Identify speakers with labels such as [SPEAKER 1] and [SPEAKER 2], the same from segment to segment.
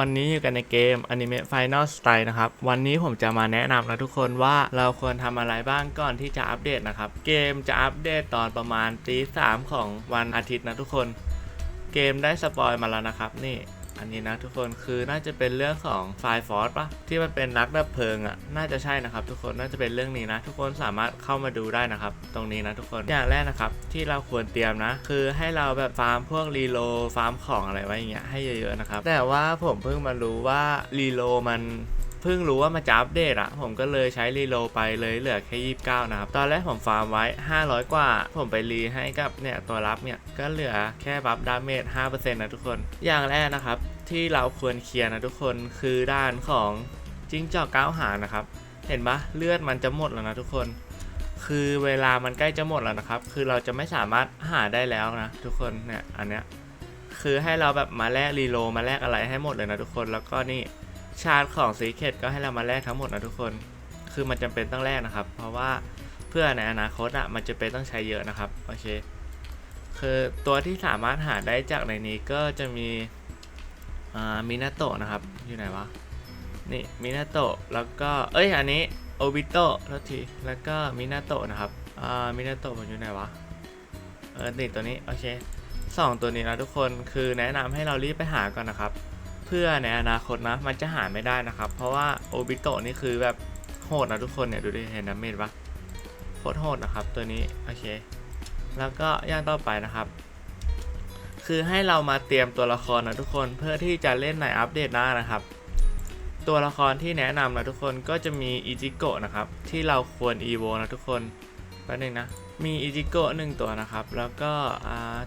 [SPEAKER 1] วันนี้อยู่กันในเกม Anime Final Strike นะครับ วันนี้ผมจะมาแนะนำนะทุกคนว่าเราควรทำอะไรบ้างก่อนที่จะอัปเดตนะครับ เกมจะอัปเดตตอนประมาณตีสามของวันอาทิตย์นะทุกคน เกมได้สปอยมาแล้วนะครับนี่ อันนี้นะทุกคนคือน่าจะเป็นเรื่องของไฟฟอร์สปะที่มันเป็นนักดับเพลิงอะ่ะน่าจะใช่นะครับ ทุกคนน่าจะเป็นเรื่องนี้นะ ทุกคนสามารถเข้ามาดูได้นะครับ ตรงนี้นะทุกคนอย่างแรกนะครับ ที่เราควรเตรียมนะ คือให้เราแบบฟาร์มพวกรีโลฟาร์มของอะไรไว้อย่างเงี้ยให้เยอะๆนะครับแต่ว่าผมเพิ่งมารู้ว่ารีโลมัน พิ่งรู้ว่ามันจะอัปเดตอะผมก็เลยใช้รีโลไปเลยเหลือแค่29นะครับ ตอนแรกผมฟาร์มไว้ 500 กว่า ผมไปรีให้กับเนี่ยตัวรับเนี่ย ก็เหลือแค่บัฟดาเมจ5%นะทุกคน อย่างแรกนะครับ ที่เราควรเคลียร์นะทุกคนคือด้านของจิ้งจอกก้าวหางนะครับ เห็นปะเลือดมันจะหมดแล้วนะทุกคน คือเวลามันใกล้จะหมดแล้วนะครับ คือเราจะไม่สามารถหาได้แล้วนะทุกคนเนี่ยอันเนี้ยคือให้เราแบบมาแลกรีโลมาแลกอะไรให้หมดเลยนะทุกคนแล้วก็นี่ ชาร์จของซีเคดก็ให้เรามาแลกทั้งหมดนะทุกคน คือมันจำเป็นต้องแลกนะครับ เพราะว่าเพื่อในอนาคตอะมันจะเป็นต้องใช้เยอะนะครับ โอเค คือตัวที่สามารถหาได้จากในนี้ก็จะมีอ่ามินาโตะนะครับ อยู่ไหนวะ นี่มินาโตะแล้วก็ เอ้ย อันนี้โอบิโตะทัที แล้วก็มินาโตะนะครับ อ่า มินาโตะมันอยู่ไหนวะ เออนี่ตัวนี้ โอเคสองตัวนี้นะทุกคน คือแนะนำให้เรารีบไปหาก่อนนะครับ เพื่อในอนาคตนะมันจะหาไม่ได้นะครับ เพราะว่าโอบิโตะนี่คือแบบโหดนะทุกคนเนี่ยดูดิเห็นนะเมดปะโคตรโหดนะครับตัวนี้โอเค แล้วก็ย่างต่อไปนะครับ คือให้เรามาเตรียมตัวละครนะทุกคนเพื่อที่จะเล่นในอัปเดตหน้านะครับ ตัวละครที่แนะนำนะทุกคนก็จะมีอิจิโกะนะครับที่เราควรอีโวนะทุกคนแป๊บนึงนะ มีอิจิโกะหนึ่งตัวนะครับ แล้วก็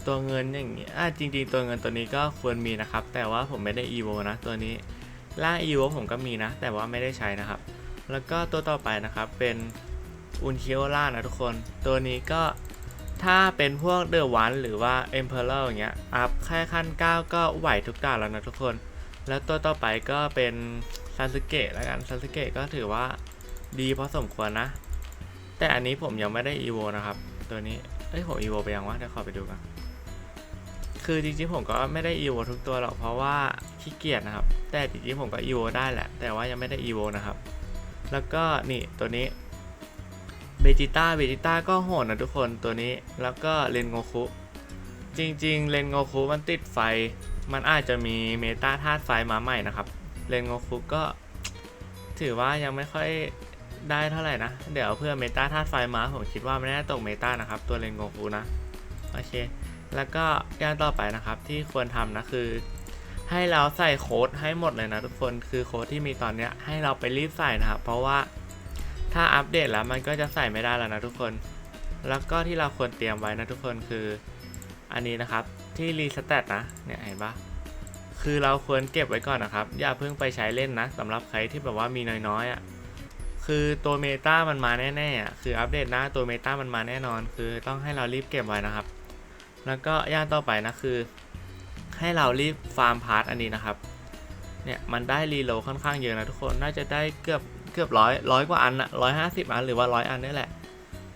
[SPEAKER 1] ตัวเงินอย่างงี้อ่าจริงๆ ตัวเงินตัวนี้ก็ควรมีนะครับ แต่ว่าผมไม่ได้อีโวนะตัวนี้ล่าอีโวผมก็มีนะ แต่ว่าไม่ได้ใช้นะครับ แล้วก็ตัวต่อไปนะครับเป็นอุนคิโอล่านะทุกคน ตัวนี้ก็ถ้าเป็นพวกเดอะวันหรือว่าเอ็มเพลเลอร์อย่างเงี้ย อัพแค่ขั้น 9 ก็ไหวทุกด่านแล้วนะทุกคน แล้วตัวต่อไปก็เป็นซาสึเกะแล้วกันซาสึเกะก็ถือว่าดีพอสมควรนะ แต่อันนี้ผมยังไม่ได้อีโวนะครับ ตัวนี้ เอ้ยผมอีโวไปยังวะเดี๋ยวขอไปดูกันคือจริงๆผมก็ไม่ได้อีโวทุกตัวหรอกเพราะว่าขี้เกียจนะครับ แต่จริงๆผมก็อีโวได้แหละ แต่ว่ายังไม่ได้อีโวนะครับ แล้วก็นี่ตัวนี้เบจิต้าเบจิต้าก็โหดนะทุกคนตัวนี้แล้วก็เรนโงคุจริงๆเรนโงคุมันติดไฟ มันอาจจะมีเมตาธาตุไฟมาใหม่นะครับเรนโงคุก็ถือว่ายังไม่ค่อย ได้เท่าไหร่นะ เดี๋ยวเพื่อเมตาธาตุไฟมาผมคิดว่าไม่น่าตกเมตานะครับ ตัวเรนโงคุนะ โอเค แล้วก็อย่างต่อไปนะครับที่ควรทำนะคือ ให้เราใส่โค้ดให้หมดเลยนะทุกคนคือโค้ดที่มีตอนเนี้ยให้เราไปรีบใส่นะครับ เพราะว่าถ้าอัปเดตแล้วมันก็จะใส่ไม่ได้แล้วนะทุกคน แล้วก็ที่เราควรเตรียมไว้นะทุกคนคือ อันนี้นะครับที่รีสแตทนะเนี่ยเห็นปะคือเราควรเก็บไว้ก่อนนะครับ อย่าเพิ่งไปใช้เล่นนะสำหรับใครที่แบบว่ามีน้อยๆอะ คือตัวเมตามันมาแน่ๆอะคืออัปเดตหน้าตัวเมตามันมาแน่นอน คือต้องให้เรารีบเก็บไว้นะครับ แล้วก็ย่านต่อไปนะคือ ให้เรารีบฟาร์มพาร์ทอันนี้นะครับ เนี่ยมันได้รีโลค่อนข้างเยอะนะทุกคน น่าจะได้เกือบเกือบร้อยร้อยกว่าอันอะร้อยห้าสิบอันหรือว่าร้อยอันนี่แหละ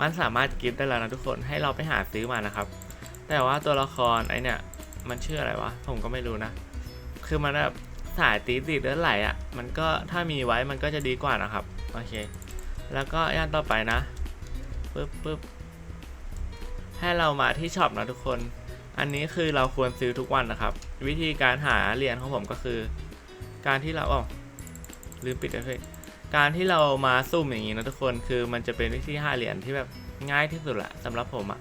[SPEAKER 1] มันสามารถกิฟต์ได้แล้วนะทุกคน ให้เราไปหาซื้อมานะครับ แต่ว่าตัวละครไอเนี่ยมันชื่ออะไรวะ ผมก็ไม่รู้นะ คือมันแบบ สายตีติดเลือดไหลอะ่ะ มันก็ถ้ามีไว้มันก็จะดีกว่านะครับ โอเค แล้วก็ย่านต่อไปนะปึ๊บปึ๊บให้เรามาที่ช็อปนะทุกคน อันนี้คือเราควรซื้อทุกวันนะครับ วิธีการหาเหรียญของผมก็คือ การที่เราอ๋อลืมปิดเลยเฮ้ยการที่เรามาซุ่มอย่างนี้นะทุกคนคือมันจะเป็นวิธีหาเหรียญที่แบบง่ายที่สุดแหละสำหรับผมอะ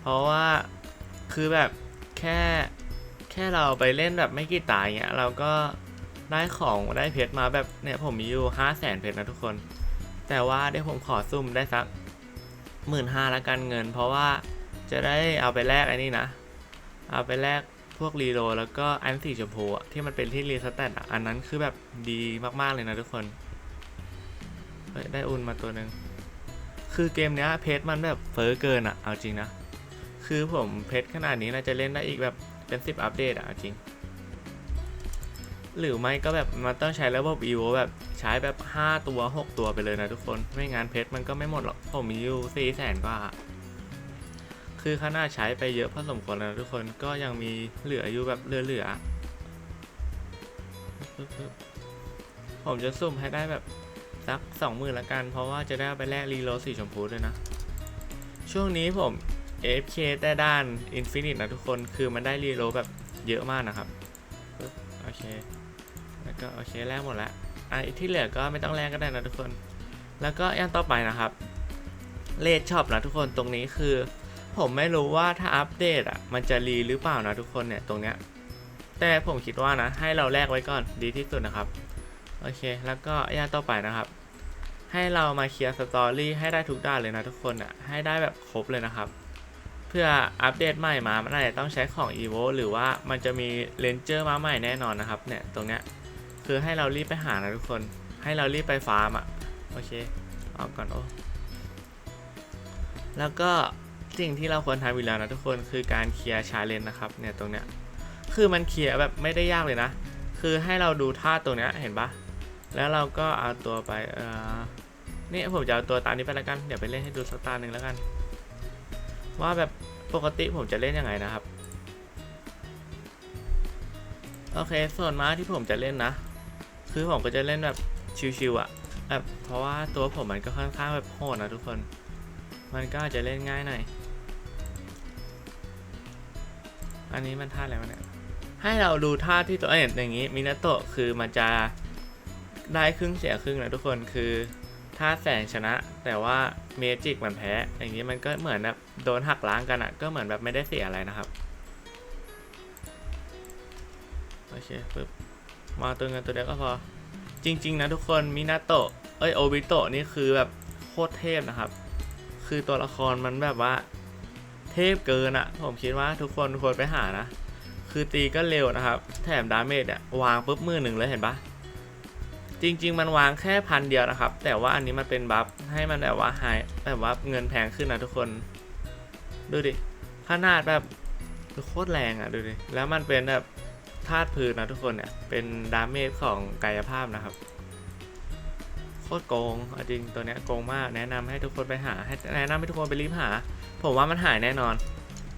[SPEAKER 1] เพราะว่าคือแบบแค่ แค่เราไปเล่นแบบไม่กี่ตายเงี้ยเราก็ได้ของได้เพชรมาแบบเนี่ยผมมีอยู่ห้าแสนเพชรนะทุกคน แต่ว่าเดี๋ยวผมขอซุ่มได้สักหมื่นห้าละกันเงิน เพราะว่าจะได้เอาไปแลกไอ้นี่นะ เอาไปแลกพวกรีโหลแล้วก็อันสีชมพูที่มันเป็นที่รีสแตทอันนั้นคือแบบดีมากๆเลยนะทุกคนเฮ้ยได้อุนมาตัวหนึ่งคือเกมเนี้ยเพชรมันแบบเฟอเกินอะเอาจริงนะ คือผมเพชรขนาดนี้น่าจะเล่นได้อีกแบบ เป็นสิบอัปเดตอะจริง หรือไม่ก็แบบมันต้องใช้ระบบ EVO แบบใช้แบบ 5 ตัว 6 ตัวไปเลยนะทุกคนไม่งั้นเพชรมันก็ไม่หมดหรอกผมมีอยู่4 0 0แสนกว่า คือขนาดใช้ไปเยอะพอสมควรแล้วนะทุกคนก็ยังมีเหลืออยู่แบบเหลือๆผมจะสุ่มให้ได้แบบสักสองหมื่นละกัน เพราะว่าจะได้ไปแลกรีโลสีชมพูด้วยนะ ช่วงนี้ผม AFK แต่ด้าน Infinite นะทุกคนคือมันได้รีโลแบบเยอะมากนะครับโอเคแล้วก็โอเคแลกหมดแล้วไอที่เหลือก็ไม่ต้องแลกก็ได้นะทุกคน แล้วก็อย่างต่อไปนะครับเลดช็อปนะทุกคนตรงนี้คือ ผมไม่รู้ว่าถ้าอัปเดตอะมันจะรีหรือเปล่านะทุกคนเนี่ยตรงเนี้ยแต่ผมคิดว่านะให้เราแลกไว้ก่อนดีที่สุดนะครับโอเค แล้วก็อย่างต่อไปนะครับ ให้เรามาเคลียร์สตอรี่ให้ได้ทุกด้านเลยนะทุกคนอะให้ได้แบบครบเลยนะครับ เพื่ออัปเดตใหม่มา มันอาจจะต้องใช้ของ e v o หรือว่ามันจะมีเลนเจอร์มาใหม่แน่นอนนะครับ เนี่ย ตรงเนี้ย คือให้เรารีบไปหานะทุกคน ให้เรารีบไปฟาร์มอะ โอเค เอาก่อนโอ้ แล้วก็สิ่งที่เราควรทำอยู่แล้วนะทุกคน คือการเคลียร์ชาเลนนะครับ เนี่ย ตรงเนี้ย คือมันเคลียร์แบบไม่ได้ยากเลยนะ คือให้เราดูท่าตรงเนี้ย เห็นปะแล้วเราก็เอาตัวไป เอ่อนี่ผมจะเอาตัวตามนี้ไปแล้วกัน เดี๋ยวไปเล่นให้ดูสักตาหนึ่งแล้วกัน ว่าแบบปกติผมจะเล่นยังไงนะครับ โอเค ส่วนม้าที่ผมจะเล่นนะ คือผมก็จะเล่นแบบชิวๆอะแบบเพราะว่าตัวผมมันก็ค่อนข้างแบบโหดนะทุกคน มันก็จจะเล่นง่ายหน่อย อันนี้มันท่าอะไรวะเนี่ย ให้เราดูท่าที่ตัวเองอย่างนี้มินาโตะคือมันจะได้ครึ่งเสียครึ่งนะทุกคนคือ ถ้าแสงชนะ แต่ว่าเมจิกมันแพ้ อย่างนี้มันก็เหมือนแบบโดนหักล้างกันอะก็เหมือนแบบไม่ได้เสียอะไรนะครับ โอเคปึ๊บมาตัวเงินตัวเดียวก็พอ จริง ๆ นะทุกคนมินาโตะเอ้ยโอบิโตะนี่คือแบบโคตรเทพนะครับ คือตัวละครมันแบบว่า เทพเกินอะผมคิดว่าทุกคนควรไปหานะ คือตีก็เร็วนะครับ แถมดาเมจเนี่ยวางปุ๊บมือหนึ่งเลยเห็นปะ จริง ๆ มันวางแค่พันเดียวนะครับ แต่ว่าอันนี้มันเป็นบัฟให้มันแบบว่าหายแบบว่าเงินแพงขึ้นนะทุกคน ดูดิขนาดแบบโคตรแรงอะดูดิ แล้วมันเป็นแบบธาตุพื้นนะทุกคนเนี่ย เป็นดาเมจของกายภาพนะครับ โคตรโกงจริงตัวเนี้ยโกงมาก แนะนำให้ทุกคนไปหา ให้แนะนำให้ทุกคนไปรีบหา ผมว่ามันหายแน่นอน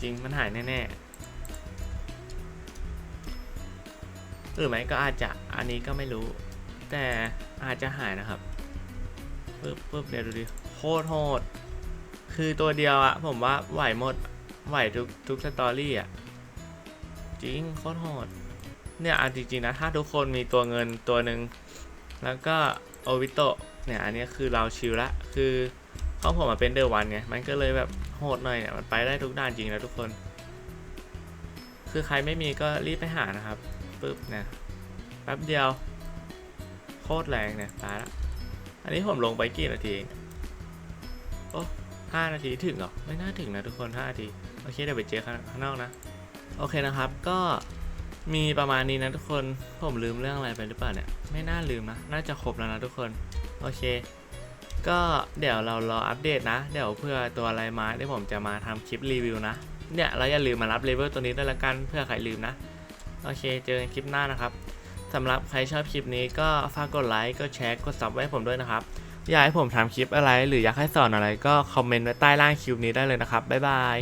[SPEAKER 1] จริงมันหายแน่ๆหรือไม่ก็อาจจะ อันนี้ก็ไม่รู้ แต่อาจจะหายนะครับปึ๊บปึ๊บเดี๋ยวดูดิโคตรโหด คือตัวเดียวอะผมว่าไหวหมด ไหวทุกทุกสตอรี่อะจริงโคตรโหด เนี่ยอาจริงๆนะ ถ้าทุกคนมีตัวเงินตัวหนึ่ง แล้วก็โอวิโตะเนี่ย อันนี้คือเราชิลละ คือของผมมาเป็นเดอร์วันไง มันก็เลยแบบโหดหน่อยเนี่ย มันไปได้ทุกด้านจริงนะทุกคน คือใครไม่มีก็รีบไปหานะครับปึ๊บเนี่ยแป๊บเดียว โคตรแรงเนี่ยตายละอันนี้ผมลงไปกี่นาทีเองโอ้ห้านาทีถึงเหรอ ไม่น่าถึงนะทุกคนห้านาที โอเคเดี๋ยวไปเจอข้างนอกนะ โอเคนะครับ ก็มีประมาณนี้นะทุกคน ผมลืมเรื่องอะไรไปหรือเปล่าเนี่ย ไม่น่าลืมนะ น่าจะครบแล้วนะทุกคน โอเค ก็เดี๋ยวเรารออัปเดตนะ เดี๋ยวเพื่อตัวอะไรมาเดี๋ยวผมจะมาทำคลิปรีวิวนะ เนี่ยเราอย่าลืมมารับเลเวลตัวนี้ด้วยละกันเพื่อใครลืมนะ โอเค เจอกันคลิปหน้านะครับ สำหรับใครชอบคลิปนี้ก็ฝากกดไลค์ กดแชร์ กดซับไว้ให้ผมด้วยนะครับ อยากให้ผมทำคลิปอะไร หรืออยากให้สอนอะไรก็คอมเมนต์ไว้ใต้ล่างคลิปนี้ได้เลยนะครับ บ๊ายบาย